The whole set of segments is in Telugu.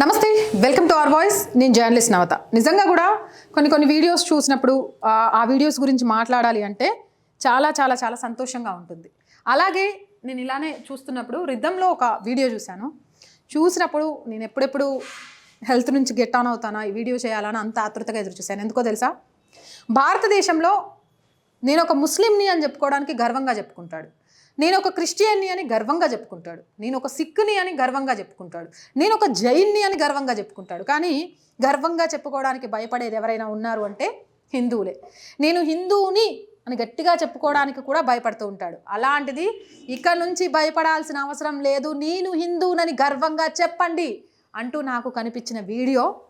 నమస్తే వెల్కమ్ టు అవర్ వాయిస్. నేను జర్నలిస్ట్ నవత. నిజంగా కూడా కొన్ని కొన్ని వీడియోస్ చూసినప్పుడు ఆ, వీడియోస్ గురించి మాట్లాడాలి అంటే చాలా చాలా చాలా సంతోషంగా ఉంటుంది. అలాగే నేను ఇలానే చూస్తున్నప్పుడు రిద్దంలో ఒక వీడియో చూశాను. చూసినప్పుడు నేను ఎప్పుడెప్పుడు హెల్త్ నుంచి గెట్ ఆన్ అవుతానా ఈ వీడియో చేయాలని అంత ఆతృతగా ఎదురు చూశాను. ఎందుకో తెలుసా? భారతదేశంలో నేను ఒక ముస్లింని అని చెప్పుకోవడానికి గర్వంగా చెప్పుకుంటాడు. నేను ఒక క్రిస్టియన్ని అని గర్వంగా చెప్పుకుంటాడు. నేను ఒక సిక్కుని అని గర్వంగా చెప్పుకుంటాడు. నేను ఒక జైన్ని అని గర్వంగా చెప్పుకుంటాడు. కానీ గర్వంగా చెప్పుకోవడానికి భయపడేది ఎవరైనా ఉన్నారు అంటే హిందువులే. నేను హిందువుని అని గట్టిగా చెప్పుకోవడానికి కూడా భయపడుతూ ఉంటాడు. అలాంటిది ఇక నుంచి భయపడాల్సిన అవసరం లేదు. నేను హిందువునని గర్వంగా చెప్పండి అంటూ నాకు కనిపించిన వీడియో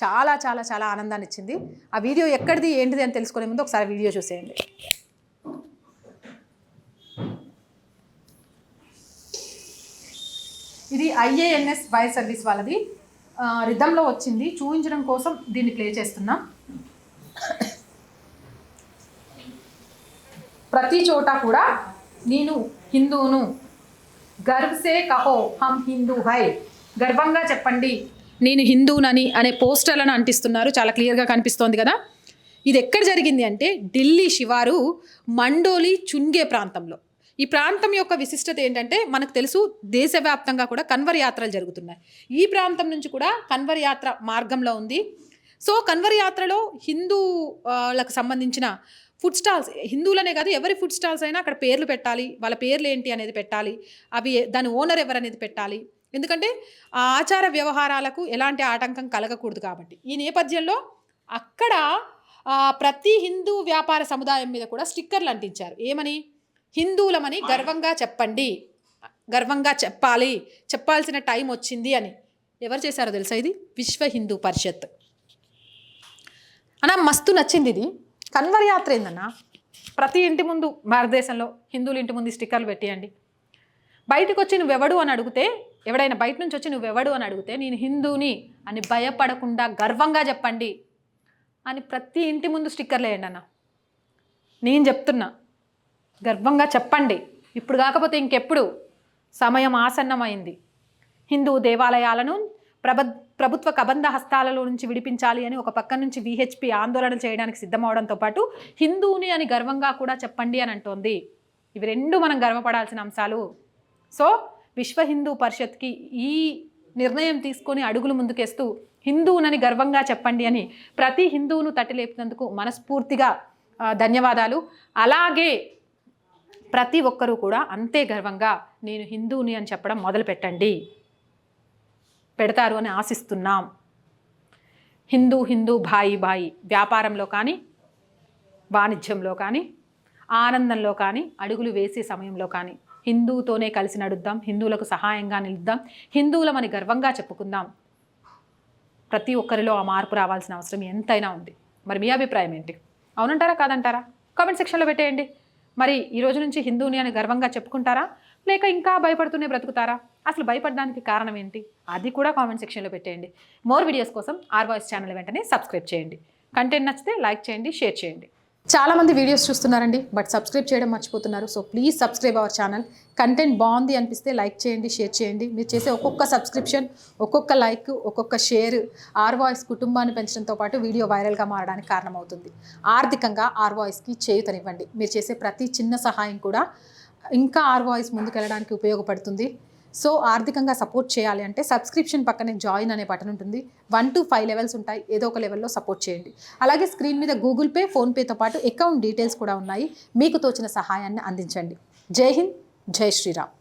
చాలా చాలా చాలా ఆనందాన్ని ఇచ్చింది. ఆ వీడియో ఎక్కడిది ఏంటిది అని తెలుసుకునే ముందు ఒకసారి వీడియో చూసేయండి. ఇది ఐఏఎన్ఎస్ ఫైర్ సర్వీస్ వాళ్ళది. రిధంలో వచ్చింది. చూపించడం కోసం దీన్ని ప్లే చేస్తున్నా. ప్రతి చోట కూడా నేను హిందూను. గర్వ్సే కహో హమ్ హిందూ హై. గర్వంగా చెప్పండి. నేను హిందూనని అనే పోస్టర్లను అంటిస్తున్నారు. చాలా క్లియర్గా కనిపిస్తోంది కదా. ఇది ఎక్కడ జరిగింది అంటే ఢిల్లీ శివారు మండోలి చుంగే ప్రాంతంలో. ఈ ప్రాంతం యొక్క విశిష్టత ఏంటంటే మనకు తెలుసు దేశవ్యాప్తంగా కూడా కన్వర్ యాత్రలు జరుగుతున్నాయి. ఈ ప్రాంతం నుంచి కూడా కన్వర్ యాత్ర మార్గంలో ఉంది. సో కన్వర్ యాత్రలో హిందూలకు సంబంధించిన ఫుడ్ స్టాల్స్ హిందువులనే కాదు ఎవరి ఫుడ్ స్టాల్స్ అయినా అక్కడ పేర్లు పెట్టాలి. వాళ్ళ పేర్లు ఏంటి అనేది పెట్టాలి. అవి దాని ఓనర్ ఎవరు అనేది పెట్టాలి. ఎందుకంటే ఆ ఆచార వ్యవహారాలకు ఎలాంటి ఆటంకం కలగకూడదు కాబట్టి. ఈ నేపథ్యంలో అక్కడ ప్రతి హిందూ వ్యాపార సముదాయం మీద కూడా స్టిక్కర్లు అంటించారు. ఏమని? హిందువులమని గర్వంగా చెప్పండి. గర్వంగా చెప్పాలి. చెప్పాల్సిన టైం వచ్చింది అని. ఎవరు చేశారో తెలుసా ఇది? విశ్వ హిందూ పరిషత్. అన్న మస్తు నచ్చింది ఇది. కన్వర్ యాత్ర ఏందన్నా? ప్రతి ఇంటి ముందు భారతదేశంలో హిందువుల ఇంటి ముందు స్టిక్కర్లు పెట్టేయండి. బయటకు వచ్చి నువ్వెవడు అని అడిగితే ఎవడైనా బయట నుంచి వచ్చి నువ్వెవడు? అని అడిగితే నేను హిందూని. అని భయపడకుండా గర్వంగా చెప్పండి. అని ప్రతి ఇంటి ముందు స్టిక్కర్లు వేయండి అన్న. నేను చెప్తున్నా గర్వంగా చెప్పండి. ఇప్పుడు కాకపోతే ఇంకెప్పుడు? సమయం ఆసన్నమైంది. హిందూ దేవాలయాలను ప్రభ ప్రభుత్వ కబంధ హస్తాలలో నుంచి విడిపించాలి అని ఒక పక్క నుంచి విహెచ్పి ఆందోళన చేయడానికి సిద్ధమవడంతో పాటు హిందూని అని గర్వంగా కూడా చెప్పండి అని అంటోంది. ఇవి రెండు మనం గర్వపడాల్సిన అంశాలు. సో విశ్వ హిందూ పరిషత్కి ఈ నిర్ణయం తీసుకొని అడుగులు ముందుకేస్తూ హిందువునని గర్వంగా చెప్పండి అని ప్రతి హిందువును తట్టిలేపినందుకు మనస్ఫూర్తిగా ధన్యవాదాలు. అలాగే ప్రతి ఒక్కరూ కూడా అంతే గర్వంగా నేను హిందువుని అని చెప్పడం మొదలు పెట్టండి పెడతారు అని ఆశిస్తున్నాం. హిందూ హిందూ భాయి భాయి వ్యాపారంలో కానీ వాణిజ్యంలో కానీ ఆనందంలో కానీ అడుగులు వేసే సమయంలో కానీ హిందూతోనే కలిసి నడుద్దాం హిందువులకు సహాయంగా నిలుద్దాం హిందువులమని గర్వంగా చెప్పుకుందాం. ప్రతి ఒక్కరిలో ఆ మార్పు రావాల్సిన అవసరం ఎంతైనా ఉంది. మరి మీ అభిప్రాయం ఏంటి? అవునంటారా కాదంటారా? కామెంట్ సెక్షన్లో పెట్టేయండి. మరి ఈ రోజు నుంచి హిందూని అని గర్వంగా చెప్పుకుంటారా? లేక ఇంకా భయపడుతూనే బ్రతుకుతారా? అసలు భయపడడానికి కారణం ఏంటి? అది కూడా కామెంట్ సెక్షన్లో పెట్టేయండి. మోర్ వీడియోస్ కోసం ఆర్ వాయిస్ ఛానల్ వెంటనే సబ్స్క్రైబ్ చేయండి. కంటెంట్ నచ్చితే లైక్ చేయండి షేర్ చేయండి. చాలా మంది వీడియోస్ చూస్తున్నారండి బట్ సబ్స్క్రైబ్ చేయడం మర్చిపోతున్నారు. So please subscribe our channel content బాగుంది అనిపిస్తే లైక్ చేయండి షేర్ చేయండి. మీరు చేసే ఒక్కొక్క సబ్స్క్రిప్షన్ ఒక్కొక్క లైక్ ఒక్కొక్క షేర్ ఆర్ వాయిస్ కుటుంబాన్ని పెంచడంతో పాటు వీడియో వైరల్గా మారడానికి కారణమవుతుంది. ఆర్థికంగా ఆర్ వాయిస్కి చేయూతనివ్వండి. మీరు చేసే ప్రతి చిన్న సహాయం కూడా ఇంకా ఆర్ వాయిస్ ముందుకెళ్ళడానికి ఉపయోగపడుతుంది. సో ఆర్థికంగా సపోర్ట్ చేయాలి అంటే సబ్స్క్రిప్షన్ పక్కనే జాయిన్ అనే బటన్ ఉంటుంది. వన్ టు ఫైవ్ లెవెల్స్ ఉంటాయి. ఏదో ఒక లెవెల్లో సపోర్ట్ చేయండి. అలాగే స్క్రీన్ మీద గూగుల్ పే ఫోన్పేతో పాటు అకౌంట్ డీటెయిల్స్ కూడా ఉన్నాయి. మీకు తోచిన సహాయాన్ని అందించండి. జై హింద్. జై శ్రీరామ్.